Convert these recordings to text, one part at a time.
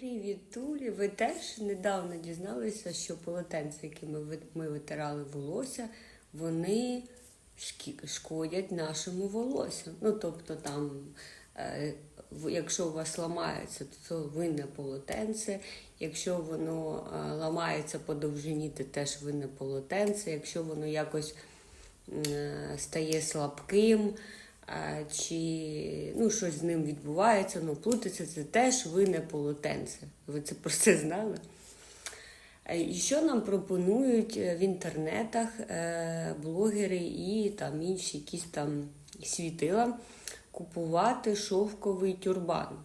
Привіт, Тулі! Ви теж недавно дізналися, що полотенця, якими ми витирали волосся, вони шкодять нашому волосю. Ну, тобто там, е, якщо у вас ламається, то винне полотенце. Якщо воно е, ламається по довжині, то теж винне полотенце. Якщо воно якось е, стає слабким, чи ну, щось з ним відбувається, ну, плутається, це теж винне полотенце. Ви це про це знали? Е, І що нам пропонують е, в інтернетах е, блогери і там інші якісь там світила купувати шовковий тюрбан.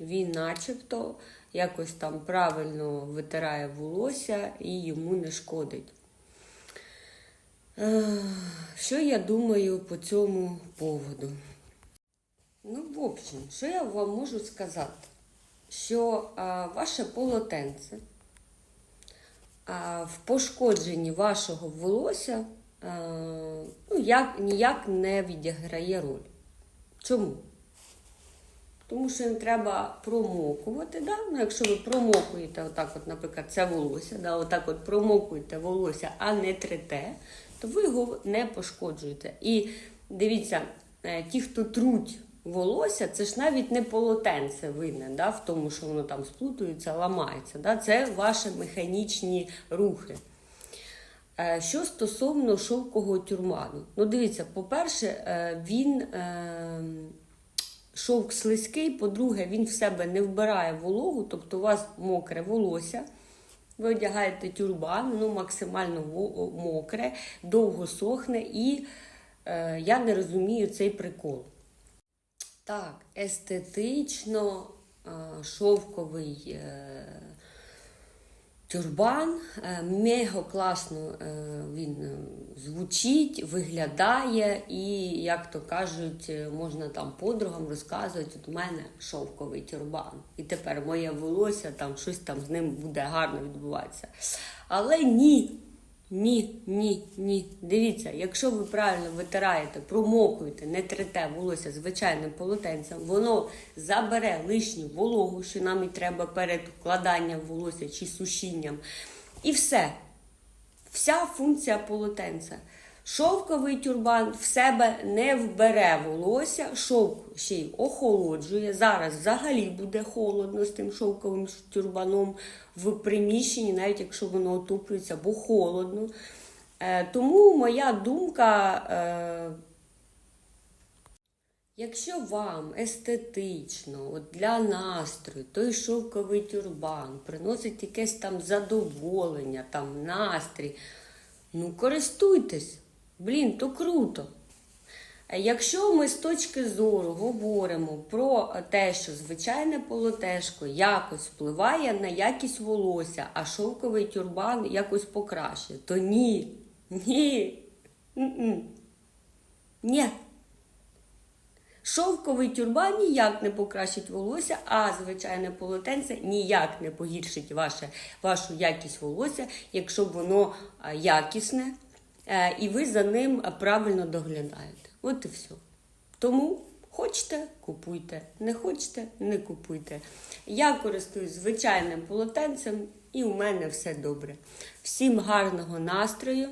Він начебто якось там правильно витирає волосся і йому не шкодить. Що я думаю по цьому поводу? Ну, в общем, що я вам можу сказати? Що а, ваше полотенце а, в пошкодженні вашого волосся а, ну, як, ніяк не відіграє роль. Чому? Тому що не треба промокувати. Да? Ну, якщо ви промокуєте, отак, от, наприклад, це волосся, да? отак от промокуєте волосся, а не трете, то ви його не пошкоджуєте. І дивіться, е, ті, хто труть волосся, це ж навіть не полотенце винне да? в тому, що воно там сплутується, ламається. Да? Це ваші механічні рухи. Е, Що стосовно шовкового тюрману, ну дивіться, по-перше, е, він шовк слизький, по-друге, він в себе не вбирає вологу, тобто у вас мокре волосся. Ви одягаєте тюрбан, ну максимально мокре, довго сохне, і е, я не розумію цей прикол. Так, естетично е, шовковий е, тюрбан, е, мега класно е, він е, звучить, виглядає, і, як то кажуть, можна там подругам розказувати, от у мене шовковий тюрбан. І тепер моє волосся там щось там з ним буде гарно відбуватися. Але ні. Ні, ні, ні. Дивіться, якщо ви правильно витираєте, промокуєте, не трете волосся звичайним полотенцем, воно забере лишню вологу, що нам і треба перед вкладанням волосся чи сушінням. І все. Вся функція полотенця. Шовковий тюрбан в себе не вбере волосся, шовк ще й охолоджує. Зараз взагалі буде холодно з тим шовковим тюрбаном в приміщенні, навіть якщо воно отоплюється, бо холодно. Е, тому моя думка. Е, Якщо вам естетично, от для настрою, той шовковий тюрбан приносить якесь там задоволення, там настрій, ну користуйтесь, блін, то круто. Е, Якщо ми з точки зору говоримо про те, що звичайне полотешко якось впливає на якість волосся, а шовковий тюрбан якось покращує, то ні, ні, ні. Шовковий тюрбан ніяк не покращить волосся, а звичайне полотенце ніяк не погіршить ваше, вашу якість волосся, якщо воно якісне е, і ви за ним правильно доглядаєте. От і все. Тому хочете, купуйте, не хочете, не купуйте. Я користуюсь звичайним полотенцем і у мене все добре. Всім гарного настрою.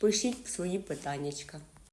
Пишіть свої питаннячка.